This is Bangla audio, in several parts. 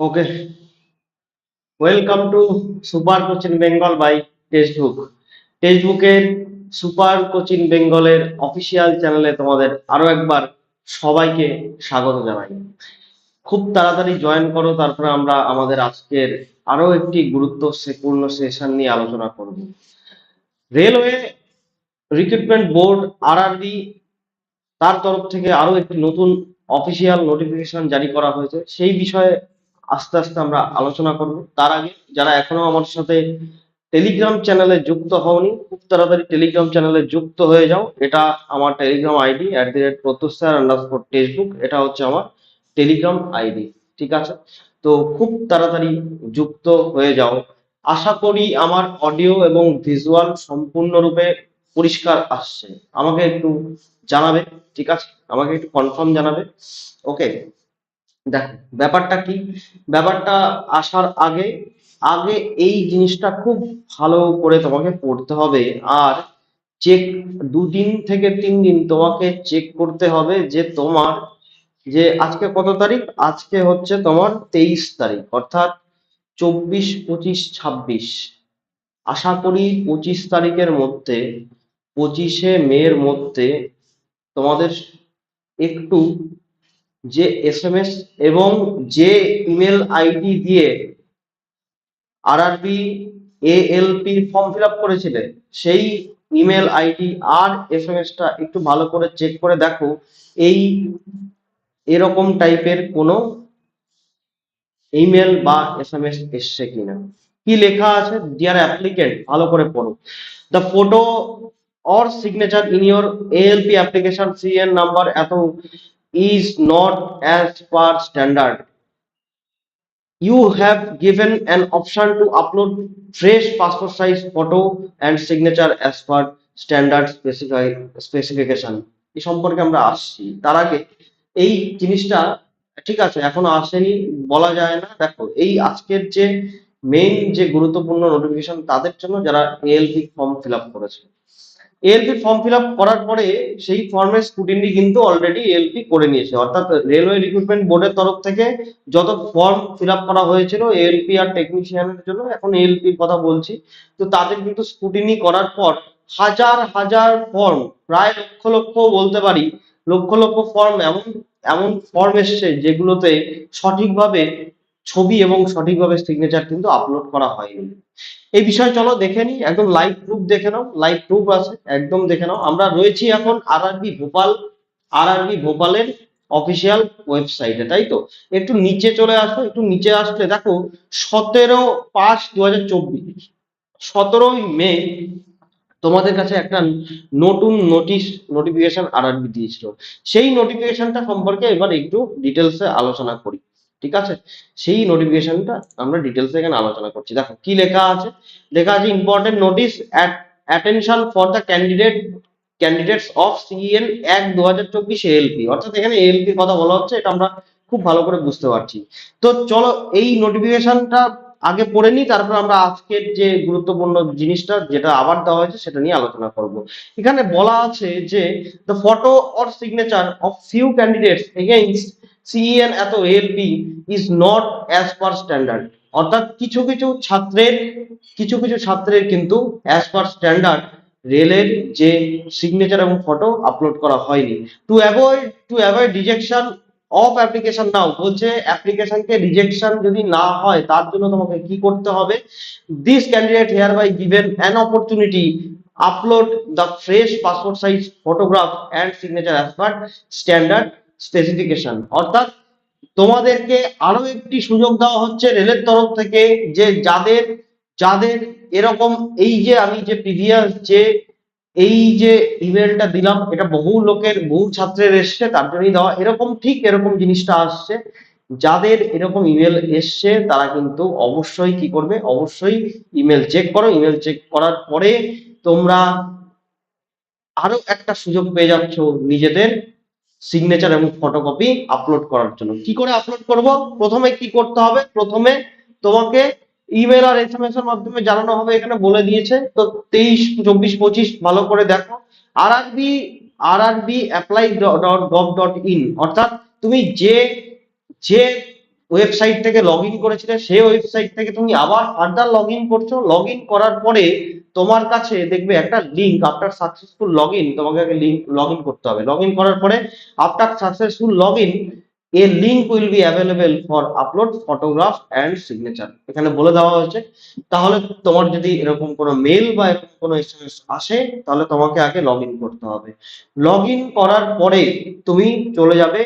Okay welcome to super coaching Bengal by textbook টেক্সটবুকের super coaching বেঙ্গলের অফিসিয়াল চ্যানেলে তোমাদের আরও একবার সবাইকে স্বাগত জানাই। খুব তাড়াতাড়ি জয়েন করো, তারপরে আমরা আমাদের আজকের আরও একটি গুরুত্বপূর্ণ সেশন নিয়ে আলোচনা করব। রেলওয়ে রিক্রুটমেন্ট বোর্ড আরআরবি তার তরফ থেকে আরও একটি নতুন অফিসিয়াল নোটিফিকেশন জারি করা হয়েছে। সেই বিষয়ে আস্তে আস্তে আমরা আলোচনা করব। তার আগে যারা এখনও আমার সাথে টেলিগ্রাম চ্যানেলে যুক্ত হওনি, খুব তাড়াতাড়ি টেলিগ্রাম চ্যানেলে যুক্ত হয়ে যাও। এটা আমার Telegram ID at the rate প্রত্যুষার underscore textbook এটা হচ্ছে আমার টেলিগ্রাম আইডি ঠিক আছে? তো খুব তাড়াতাড়ি যুক্ত হয়ে যাও। আশা করি আমার অডিও এবং ভিজুয়াল সম্পূর্ণরূপে পরিষ্কার আসছে। আমাকে একটু জানাবে, ঠিক আছে? আমাকে একটু কনফার্ম জানাবে। ওকে দেখো, ব্যাপারটা কি? ব্যাপারটা আসার আগে আগে এই জিনিসটা খুব ভালো করে তোমাকে পড়তে হবে। আর চেক দুদিন থেকে তিন দিন তোমাকে চেক করতে হবে যে তোমার, যে আজকে কত তারিখ? আজকে হচ্ছে তোমার তেইশ তারিখ, অর্থাৎ চব্বিশ, পঁচিশ, ছাব্বিশ। আশা করি পঁচিশ তারিখের মধ্যে, পঁচিশে মের মধ্যে তোমাদের একটু যে এসএমএস এবং যে ইমেল আইডি দিয়ে RRB ALP form fill up করেছিলে সেই ইমেল আইডি আর এসএমএসটা একটু ভালো করে চেক করে দেখো, এই এরকম টাইপের কোনো ইমেল বা এসএমএস এসছে কিনা। কি লেখা আছে? ডিয়ার অ্যাপ্লিকেন্ট ভালো করে পড়ো। The photo or signature in your ALP application CN number, এত is not as per standard. You have given an option to upload fresh passport size photo and signature as per standard specification. এই সম্পর্কে আমরা আসছি তার আগে এই জিনিসটা ঠিক আছে এখনও আসেনি বলা যায় না দেখো এই আজকের যে মেইন যে গুরুত্বপূর্ণ নোটিফিকেশন তাদের জন্য যারা এএলপি ফর্ম ফিল আপ করেছে এএলপি ফর্ম ফিল আপ করার পরে সেই ফর্মের স্কুটিনি কিন্তু অলরেডি এএলপি করে নিয়েছে। অর্থাৎ রেলওয়ে রিক্রুটমেন্ট বোর্ডের তরফ থেকে যত ফর্ম ফিল আপ করা হয়েছিল এএলপি আর টেকনিশিয়ানের জন্য এখন এএলপির কথা বলছি। তো তাদের কিন্তু স্কুটিনি করার পর হাজার হাজার ফর্ম প্রায় লক্ষ লক্ষ বলতে পারি, লক্ষ লক্ষ ফর্ম এমন এমন ফর্ম এসছে যেগুলোতে সঠিকভাবে ছবি এবং সঠিকভাবে সিগনেচার কিন্তু আপলোড করা হয়নি। এই বিষয়ে চলো দেখে নিই, একদম লাইভ প্রুফ দেখে নাও লাইভ প্রুফ আছে, একদম দেখে নাও। আমরা রয়েছি এখন আরআরবি ভোপাল আরআরবি ভোপালের অফিসিয়াল ওয়েবসাইটে তাই তো? একটু নিচে চলে আসো, একটু নিচে আসলে দেখো, সতেরো পাঁচ দু হাজার চব্বিশ, সতেরোই মে তোমাদের কাছে একটা নতুন নোটিশ নোটিফিকেশন আরআরবি দিয়েছিল। সেই নোটিফিকেশনটা সম্পর্কে এবার একটু ডিটেলসে আলোচনা করি। ঠিক আছে? সেই নোটিফিকেশনটা আমরা ডিটেলস এখানে আলোচনা করছি। দেখো, কি লেখা আছে? লেখা আছে important notice attention for the candidate candidates of CEN এক দু হাজার চব্বিশ এএলপি অর্থাৎ এখানে এএলপির কথা বলা হচ্ছে, এটা আমরা খুব ভালো করে বুঝতে পারছি। তো চলো, এই নোটিফিকেশনটা আগে পড়ে নিই, তারপর আমরা আজকের যে গুরুত্বপূর্ণ জিনিসটা, যেটা আবার দেওয়া হয়েছে, সেটা নিয়ে আলোচনা করব। এখানে বলা আছে যে the photo or signature of few candidates against CEN এত ALP is not as per standard অর্থাৎ কিছু কিছু ছাত্রের, কিছু কিছু ছাত্রের কিন্তু অ্যাজ পার স্ট্যান্ডার্ড রেলের যে সিগনেচার এবং ফটো আপলোড করা হয়নি। To avoid to avoid rejection of application now বলছে অ্যাপ্লিকেশনকে রিজেকশন যদি না হয় তার জন্য তোমাকে কি করতে হবে? This candidate hereby given an opportunity upload the fresh passport size photograph and signature as per standard specification অর্থাৎ তোমাদেরকে আরও একটি সুযোগ দেওয়া হচ্ছে রেলের তরফ থেকে যে যাদের যাদের এরকম এই যে আমি যে প্রিভিয়াস যে এই যে ইমেলটা দিলাম, এটা বহু লোকের, বহু ছাত্রের এসছে, তার জন্যই দেওয়া। এরকম ঠিক এরকম জিনিসটা আসছে। যাদের এরকম ইমেল এসছে, তারা কিন্তু অবশ্যই কি করবে? অবশ্যই ইমেল চেক করো। ইমেল চেক করার পরে তোমরা আরও একটা সুযোগ পেয়ে যাচ্ছ নিজেদের। সিগনেচার এবং ফটোকপি আপলোড করার জন্য। কি করে আপলোড করব? প্রথমে কি করতে হবে? প্রথমে তোমাকে ইমেল আর এসএমএস এর মাধ্যমে জানানো হবে, এখানে বলে দিয়েছে। তো তেইশ, চব্বিশ, পঁচিশ, ভালো করে দেখো। আর R RB apply dot gov dot in অর্থাৎ তুমি যে যে ওয়েবসাইট থেকে লগ ইন করেছিলে সেই ওয়েবসাইট থেকে তুমি আবার ফার্দার লগ ইন করছ। লগ ইন করার পরে তোমার কাছে দেখবে একটা link after successful log in তোমাকে আগে লিঙ্ক লগ ইন করতে হবে। লগ ইন করার পরে after successful log in a link will be available for upload photograph and signature এখানে বলে দেওয়া হয়েছে। তাহলে তোমার যদি এরকম কোনো মেল বা এরকম কোনো এসএমএস আসে, তাহলে তোমাকে আগে লগ ইন করতে হবে। লগ ইন করার পরে তুমি চলে যাবে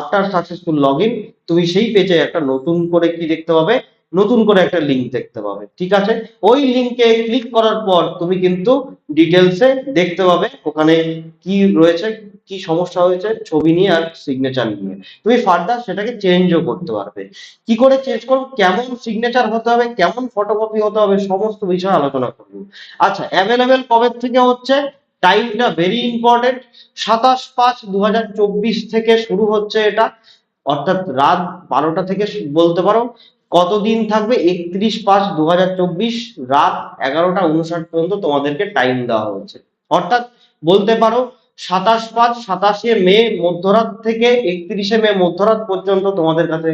আফটার সাকসেসফুল লগ ইন তুমি সেই পেজে একটা নতুন করে কি দেখতে পাবে? নতুন করে একটা লিঙ্ক দেখতে পাবে, ঠিক আছে? ওই লিঙ্কে ক্লিক করার পর তুমি কিন্তু ডিটেলসে দেখতে পাবে ওখানে কি রয়েছে, কি সমস্যা হয়েছে, ছবি নিয়ে আর সিগনেচার নিয়ে। তুমি ফার্দার সেটাকে চেঞ্জও করতে পারবে। কি করে চেঞ্জ করব? কেমন সিগনেচার হতে হবে, কেমন ফটোকপি হতে হবে, সমস্ত বিষয়ে আলোচনা করব। আচ্ছা অ্যাভেলেবেল কবে থেকে হচ্ছে? টাইমটা ভেরি ইম্পর্টেন্ট সাতাশ পাঁচ দু থেকে শুরু হচ্ছে এটা। অর্থাৎ রাত বারোটা থেকে বলতে পারো। কতদিন থাকবে? একত্রিশ পাঁচ দু রাত এগারোটা উনষাট পর্যন্ত তোমাদেরকে টাইম দেওয়া হয়েছে অর্থাৎ বলতে পারো, সাতাশ পাঁচ সাতাশে মে মধ্যরাত থেকে একত্রিশে মে মধ্যরাত পর্যন্ত তোমাদের কাছে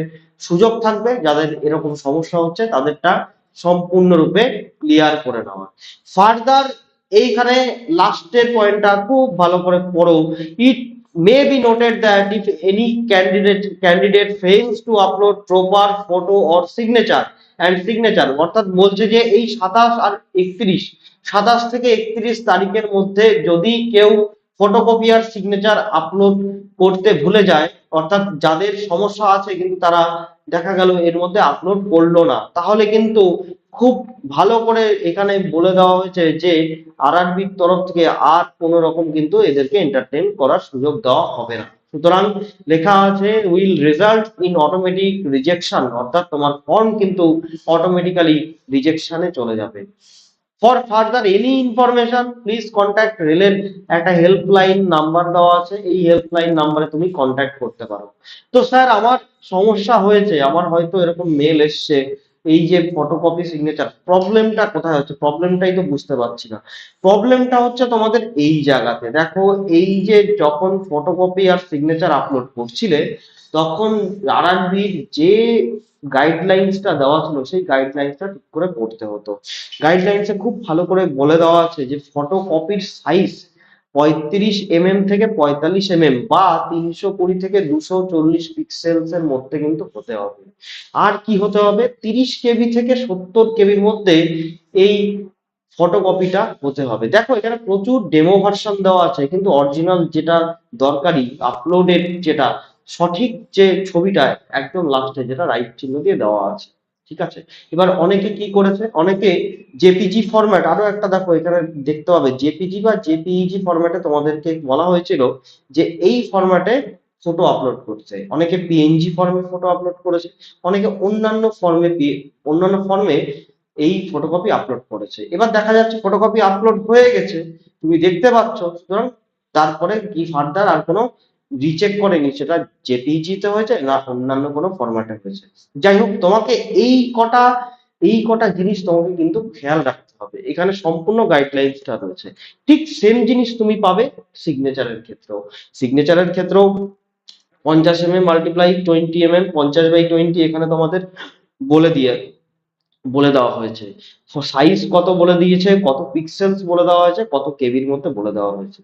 সুযোগ থাকবে। যাদের এরকম সমস্যা হচ্ছে, তাদেরটা সম্পূর্ণরূপে ক্লিয়ার করে নেওয়া। ফার্দার এইখানে লাস্টের পয়েন্টটা খুব ভালো করে পড়ো। It may be noted that if any candidate candidate fails to upload proper photo or signature and signature অর্থাৎ বলছে যে এই সাতাশ আর একত্রিশ, সাতাশ থেকে একত্রিশ তারিখের মধ্যে যদি কেউ ফটোকপি আর সিগনেচার আপলোড করতে ভুলে যায়, অর্থাৎ যাদের সমস্যা আছে কিন্তু তারা দেখা গেল এর মধ্যে আপলোড করল না, তাহলে কিন্তু খুব ভালো করে এখানে বলে দেওয়া হয়েছে যে আরআরবির তরফ থেকে আর কোনো রকম কিন্তু এদেরকে এন্টারটেন করার সুযোগ দেওয়া হবে না। সুতরাং লেখা আছে will result in automatic rejection অর্থাৎ তোমার ফর্ম কিন্তু অটোমেটিক্যালি রিজেকশনে চলে যাবে। For further any information please contact রেলের একটা হেল্পলাইন নাম্বার দেওয়া আছে। এই হেল্পলাইন নাম্বারে তুমি কন্ট্যাক্ট করতে পারো। তো স্যার, আমার সমস্যা হয়েছে। আমার হয়তো এরকম মেল এসছে। এই যে ফটোকপি সিগনেচার প্রবলেমটা কোথায় হচ্ছে? প্রবলেমটাই তো বুঝতে পারছি না। প্রবলেমটা হচ্ছে তোমাদের এই জায়গাতে। দেখো, এই যে যখন ফটোকপি আর সিগনেচার আপলোড করছিলে, তখন আরআরবির যে গাইডলাইন্সটা দেওয়া ছিল, সেই গাইডলাইন্সটা ঠিক করে পড়তে হতো। গাইডলাইন্সে খুব ভালো করে বলে দেওয়া আছে যে ফটোকপির সাইজ পঁয়ত্রিশ এমএম থেকে পঁয়তাল্লিশ এমএম বা তিনশো কুড়ি থেকে দুশো চল্লিশ পিক্সেলস এর মধ্যে কিন্তু হতে হবে। আর কি হতে হবে? তিরিশ কেবি থেকে সত্তর কেবির মধ্যে এই ফটোকপিটা হতে হবে। দেখো, এখানে প্রচুর ডেমো ভার্সন দেওয়া আছে, কিন্তু অরিজিনাল যেটা দরকারি আপলোডেড যেটা, সঠিক যে ছবিটা একদম লাস্টে যেটা রাইট চিহ্ন দিয়ে দেওয়া আছে। ঠিক আছে? এবার অনেকে কি করেছে? অনেকে জেপিজি ফরম্যাট আরও একটা দেখো, এখানে দেখতে পাবে জেপিজি বা জেপিইজি ফরম্যাটে তোমাদেরকে বলা হয়েছিল যে এই ফরম্যাটে ফটো আপলোড করতে অনেকে পিএনজি ফর্মে ফটো আপলোড করেছে, অনেকে অন্যান্য ফর্মে অন্যান্য ফর্মে এই ফটোকপি আপলোড করেছে। এবার দেখা যাচ্ছে ফটোকপি আপলোড হয়ে গেছে, তুমি দেখতে পাচ্ছ, সুতরাং তারপরে কি ফার্দার আর কোনো রিচেক করেনি, সেটা জেপিজি তে হয়েছে, না অন্যান্য কোনো ফরম্যাটে হয়েছে। যাই হোক, তোমাকে এই কটা এই কটা জিনিস তোমাকে কিন্তু খেয়াল রাখতে হবে। এখানে সম্পূর্ণ গাইডলাইন্সটা রয়েছে। ঠিক সেম জিনিস তুমি পাবে সিগনেচারের ক্ষেত্রেও। সিগনেচারের ক্ষেত্রেও পঞ্চাশ M M multiply twenty M M পঞ্চাশ বাই টোয়েন্টি এখানে তোমাদের বলে দিয়ে, বলে দেওয়া হয়েছে। সাইজ কত বলে দিয়েছে, কত পিক্সেলস বলে দেওয়া হয়েছে, কত কেবির মধ্যে বলে দেওয়া হয়েছে।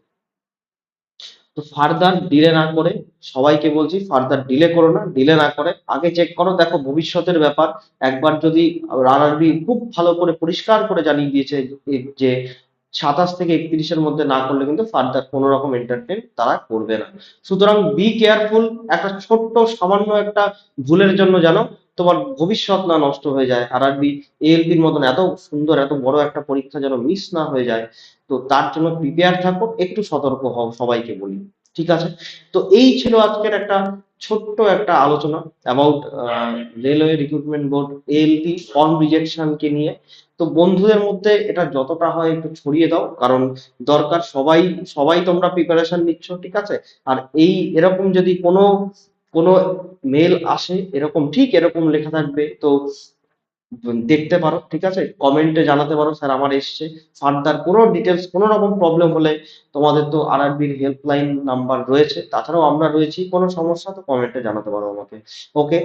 তো ফার্দার ডিলে না করে সবাইকে বলছি ফার্দার ডিলে করো না ডিলে না করে আগে চেক করো। দেখো ভবিষ্যতের ব্যাপার, একবার যদি আরআরবি খুব ভালো করে পরিষ্কার করে জানিয়ে দিয়েছে যে- সাতাশ থেকে একত্রিশের মধ্যে না করলে কিন্তু ফার্দার কোনো রকম এন্টারটেন তারা করবে না। সুতরাং বি কেয়ারফুল একটা ছোট্ট সামান্য একটা ভুলের জন্য যেন তোমার ভবিষ্যৎ না নষ্ট হয়ে যায়। আরআরবি এএলপির মতন এত সুন্দর, এত বড় একটা পরীক্ষা যেন মিস না হয়ে যায়। তো তার জন্য প্রিপেয়ার থাকো, একটু সতর্ক হও সবাইকে বলি, ঠিক আছে? তো এই ছিল আজকের একটা ছোট্ট একটা আলোচনা about railway recruitment board ALP form রিজেকশনকে নিয়ে। তো বন্ধুদের মধ্যে এটা যতটা হয় একটু ছড়িয়ে দাও, কারণ দরকার সবাই সবাই তোমরা প্রিপারেশন নিচ্ছ, ঠিক আছে? আর এই এরকম যদি কোনো কোনো মেল আসে, এরকম, ঠিক এরকম লেখা থাকবে, তো দেখতে পারো, ঠিক আছে? কমেন্টে জানাতে পারো স্যার আমার এসছে। ফার্দার কোনো ডিটেলস কোনো রকম প্রবলেম হলে তোমাদের তো আর আরআরবির হেল্পলাইন নাম্বার রয়েছে। তাছাড়াও আমরা রয়েছি, কোনো সমস্যা তো কমেন্টে জানাতে পারো আমাকে। ওকে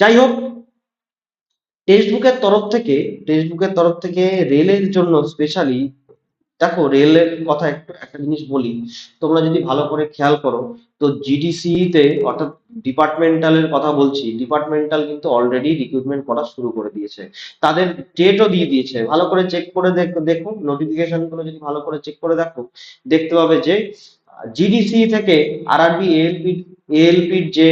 যাই হোক টেক্সটবুকের তরফ থেকে টেক্সটবুকের তরফ থেকে রেলের জন্য স্পেশালি দেখো রেলের কথা একটু, একটা জিনিস বলি। তোমরা যদি ভালো করে খেয়াল করো, তো জিডিসি তে অর্থাৎ ডিপার্টমেন্টালের কথা বলছি ডিপার্টমেন্টাল কিন্তু অলরেডি রিক্রুটমেন্ট করা শুরু করে দিয়েছে। তাদের ডেটও দিয়ে দিয়েছে। ভালো করে চেক করে দেখ- নোটিফিকেশনগুলো যদি ভালো করে চেক করে দেখো, দেখতে পাবে যে জিডিসি থেকে আরআরবি এএলপি এএলপির যে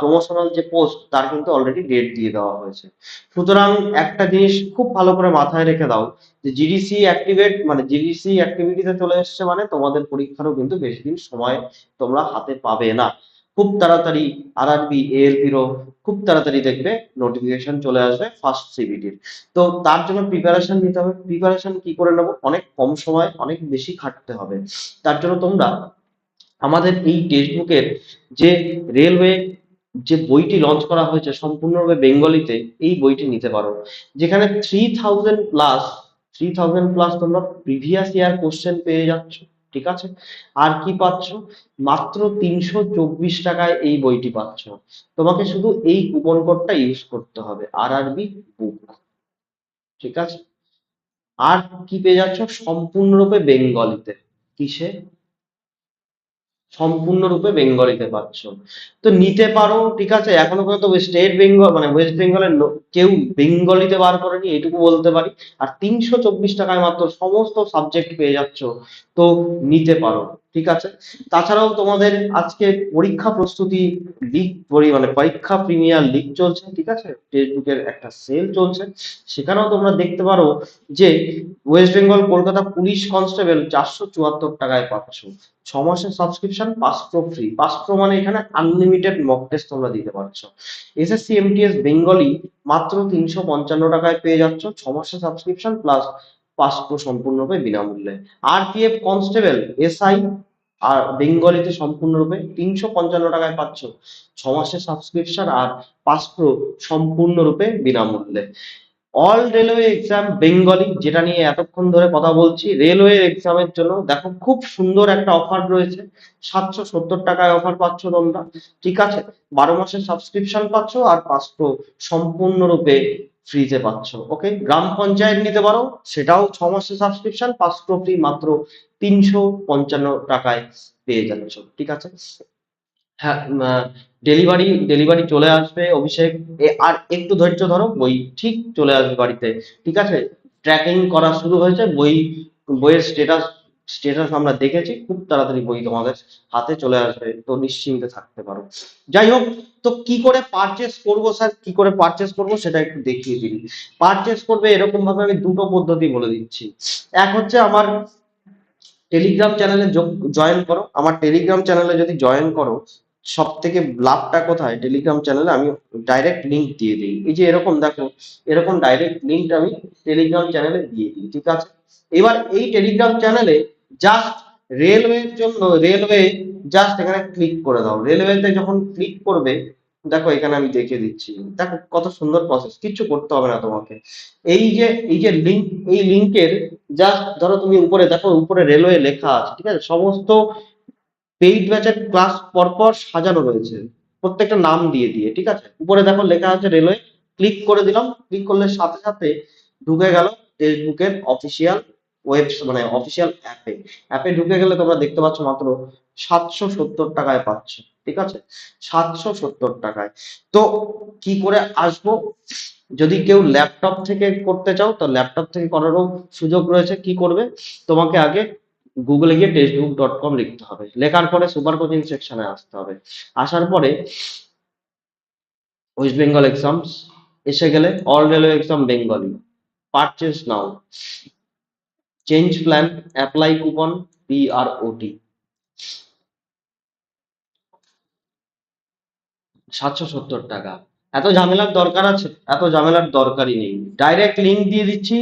প্রমোশনাল যে পোস্ট তার কিন্তু অলরেডি ডেট দিয়ে দেওয়া হয়েছে। সুতরাং একটা জিনিস খুব ভালো করে মাথায় রেখে দাও, যে জিডিসি অ্যাক্টিভেট মানে জিডিসি অ্যাক্টিভিটিতে চলে এসছে মানে তোমাদের পরীক্ষারও কিন্তু বেশি দিন সময় তোমরা হাতে পাবে না। খুব তাড়াতাড়ি আরআরবি এএলপিরও খুব তাড়াতাড়ি দেখবে নোটিফিকেশন চলে আসবে ফার্স্ট সিবিটির তো তার জন্য প্রিপারেশন নিতে হবে। প্রিপারেশন কি করে নেব? অনেক কম সময়, অনেক বেশি খাটতে হবে। তার জন্য তোমরা আমাদের এই টেক্সট বুকের যে রেলওয়ে যে বইটি লঞ্চ করা হয়েছে সম্পূর্ণরূপে বেঙ্গলিতে, এই বইটি নিতে পারো। যেখানে three thousand plus three thousand plus তোমরা প্রিভিয়াস ইয়ার কোশ্চেন পেয়ে যাচ্ছ, ঠিক আছে? আর কি পাচ্ছ? মাত্র তিনশো চব্বিশ টাকায় এই বইটি পাচ্ছ। তোমাকে শুধু এই কুপন কোডটা ইউজ করতে হবে আর আরবি বুক ঠিক আছে? আর কি পেয়ে যাচ্ছ? সম্পূর্ণরূপে বেঙ্গলিতে। কিসে? সম্পূর্ণরূপে বেঙ্গলিতে পাচ্ছ। তো নিতে পারো, ঠিক আছে? এখনও পর্যন্ত স্টেট বেঙ্গল মানে ওয়েস্ট বেঙ্গলের কেউ বেঙ্গলিতে বার করেনি এটুকু বলতে পারি। আর তিনশো চব্বিশ টাকায় মাত্র সমস্ত সাবজেক্ট পেয়ে যাচ্ছ। তো নিতে পারো। ঠিক আছে? তাছাড়াও তোমাদের আজকে পরীক্ষা প্রস্তুতি লিগ মানে পরীক্ষা প্রিমিয়ার লিগ চলছে, ঠিক আছে? ফেসবুকের একটা সেল চলছে। সেখানেও তোমরা দেখতে পারো যে west Bengal Kolkata police constable চারশো চুয়াত্তর টাকায় পাচ্ছ ছ মাসের সাবস্ক্রিপশন পাঁচ প্রো ফ্রি পাঁচ প্রো মানে এখানে আনলিমিটেড মক টেস্ট তোমরা দিতে পারছ। এসএসসি এমটিএস বেঙ্গলি মাত্র তিনশো পঞ্চান্ন টাকায় পেয়ে যাচ্ছ। ছ মাসের সাবস্ক্রিপশন প্লাস পাঁচ প্রো সম্পূর্ণরূপে বিনামূল্যে। আরপিএফ কনস্টেবল এসআই আর বেঙ্গলিতে সম্পূর্ণরূপে তিনশো পঞ্চান্ন টাকায় পাচ্ছ। ছ মাসের সাবস্ক্রিপশন আর পাঁচ প্রো সম্পূর্ণরূপে বিনামূল্যে। অল রেলওয়ে এক্সাম বেঙ্গলি যেটা নিয়ে এতক্ষণ ধরে কথা বলছি রেলওয়ে এক্সামের জন্য দেখো খুব সুন্দর একটা অফার রয়েছে। সাতশো সত্তর টাকায় অফার পাচ্ছ তোমরা। ঠিক আছে, বারো মাসের সাবস্ক্রিপশন পাচ্ছ আর পাঁচশো সম্পূর্ণরূপে ফ্রিতে পাচ্ছ ওকে গ্রাম পঞ্চায়েত নিতে পারো, সেটাও ছ মাসের সাবস্ক্রিপশন পাঁচশো ফ্রি মাত্র তিনশো পঞ্চান্ন টাকায় পেয়ে যাচ্ছ ঠিক আছে? হ্যাঁ ডেলিভারি ডেলিভারি চলে আসবে অভিষেক আর একটু ধৈর্য ধরো, বই ঠিক চলে আসবে বাড়িতে, ঠিক আছে? ট্র্যাকিং করা শুরু হয়েছে, বই, বইয়ের স্ট্যাটাস স্ট্যাটাস আমরা দেখেছি, খুব তাড়াতাড়ি বই তোমাদের হাতে চলে আসবে, তো নিশ্চিন্তে থাকতে পারো। যাই হোক, তো কি করে পারচেস করব স্যার কি করে পারচেস করব সেটা একটু দেখিয়ে দিই পারচেস করবে এরকম ভাবে আমি দুটো পদ্ধতি বলে দিচ্ছি। এক হচ্ছে আমার টেলিগ্রাম চ্যানেলে জয়েন করো। আমার টেলিগ্রাম চ্যানেলে যদি জয়েন করো সব থেকে লাভটা কোথায়? টেলিগ্রাম চ্যানেলে আমি ডাইরেক্ট লিংক দিয়ে দিই। এই যে এরকম দেখো, এরকম ডাইরেক্ট লিংক আমি টেলিগ্রাম চ্যানেলে দিয়ে দিই, ঠিক আছে? এবার এই টেলিগ্রাম চ্যানেলে জাস্ট রেলওয়ের জন্য রেলওয়ে জাস্ট এখানে ক্লিক করে দাও। রেলওয়েতে যখন ক্লিক করবে, দেখো এখানে আমি দেখিয়ে দিচ্ছি। দেখো কত সুন্দর প্রসেস কিচ্ছু করতে হবে না তোমাকে। এই যে এই যে লিংক এই লিংকের জাস্ট ধরো তুমি উপরে, দেখো উপরে রেলওয়ে লেখা আছে, ঠিক আছে? সমস্ত পেইড ব্যাচের ক্লাস পরপর সাজানো রয়েছে। প্রত্যেকটা নাম দিয়ে দিয়ে, ঠিক আছে? উপরে দেখো লেখা আছে রেলওয়ে ক্লিক করে দিলাম। ক্লিক করলে সাথে সাথে ঢুকে গেল ফেসবুকের অফিসিয়াল ওয়েব মানে অফিসিয়াল অ্যাপে অ্যাপে ঢুকে গেলে তোমরা দেখতে পাচ্ছ মাত্র সাতশো সত্তর টাকায় পাচ্ছ, ঠিক আছে? সাতশো সত্তর টাকায়। তো কি করে আসব? যদি কেউ ল্যাপটপ থেকে করতে চাও, তো ল্যাপটপ থেকে করারও সুযোগ রয়েছে। কি করবে? তোমাকে আগে গুগলে গিয়ে টেক্সটবুক ডট কম লিখতে হবে। লেখার পরে সুপার কোচিং সেকশনে আসতে হবে। আসার পরে ওয়েস্ট বেঙ্গল এক্সামস এসে গেলে all railway exam Bengali purchase now change plan apply coupon P R OT সাতশো সত্তর টাকা। এত ঝামেলার দরকার আছে? এত ঝামেলার দরকারই নেই। ডাইরেক্ট লিংক দিয়ে দিচ্ছি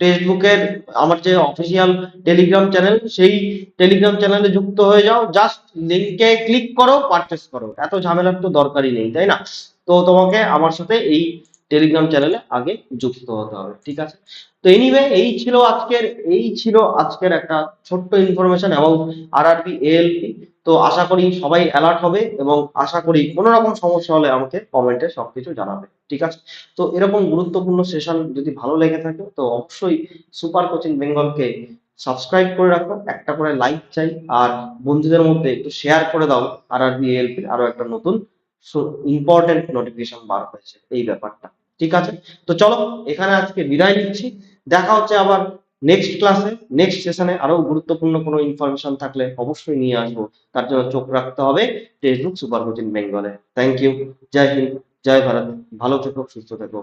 ফেসবুকের আমার যে অফিসিয়াল টেলিগ্রাম চ্যানেল সেই টেলিগ্রাম চ্যানেলে যুক্ত হয়ে যাও। জাস্ট লিংকে ক্লিক করো পারচেস করো। এত ঝামেলার তো দরকারই নেই, তাই না? তো তোমাকে আমার সাথে এই টেলিগ্রাম চ্যানেলে আগে যুক্ত হতে হবে, ঠিক আছে? তো এনিওয়ে এই ছিল আজকের, এই ছিল আজকের একটা ছোট্ট ইনফরমেশন এবং আরআরবি এএলপি তো আশা করি সবাই অ্যালার্ট হবে এবং আশা করি কোনো রকম সমস্যা হলে আমাকে কমেন্টে সবকিছু জানাবে, ঠিক আছে? তো এরকম গুরুত্বপূর্ণ সেশন যদি ভালো লেগে থাকে, তো অবশ্যই সুপার কোচিং বেঙ্গলকে সাবস্ক্রাইব করে রাখো, একটা করে লাইক চাই, আর বন্ধুদের মধ্যে একটু শেয়ার করে দাও আর আরআরবি এএলপির আরও একটা নতুন ইম্পর্টেন্ট নোটিফিকেশন বার হয়েছে, এই ব্যাপারটা। ঠিক আছে? তো চলো, এখানে আজকে বিদায় নিচ্ছি। দেখা হচ্ছে আবার নেক্সট ক্লাসে নেক্সট সেশনে আরও গুরুত্বপূর্ণ কোনো ইনফরমেশন থাকলে অবশ্যই নিয়ে আসব। তার জন্য চোখ রাখতে হবে ফেসবুক সুপার কোচিং বেঙ্গলে থ্যাংক ইউ জয় হিন্দ, জয় ভারত। ভালো থেকো, সুস্থ থেকো।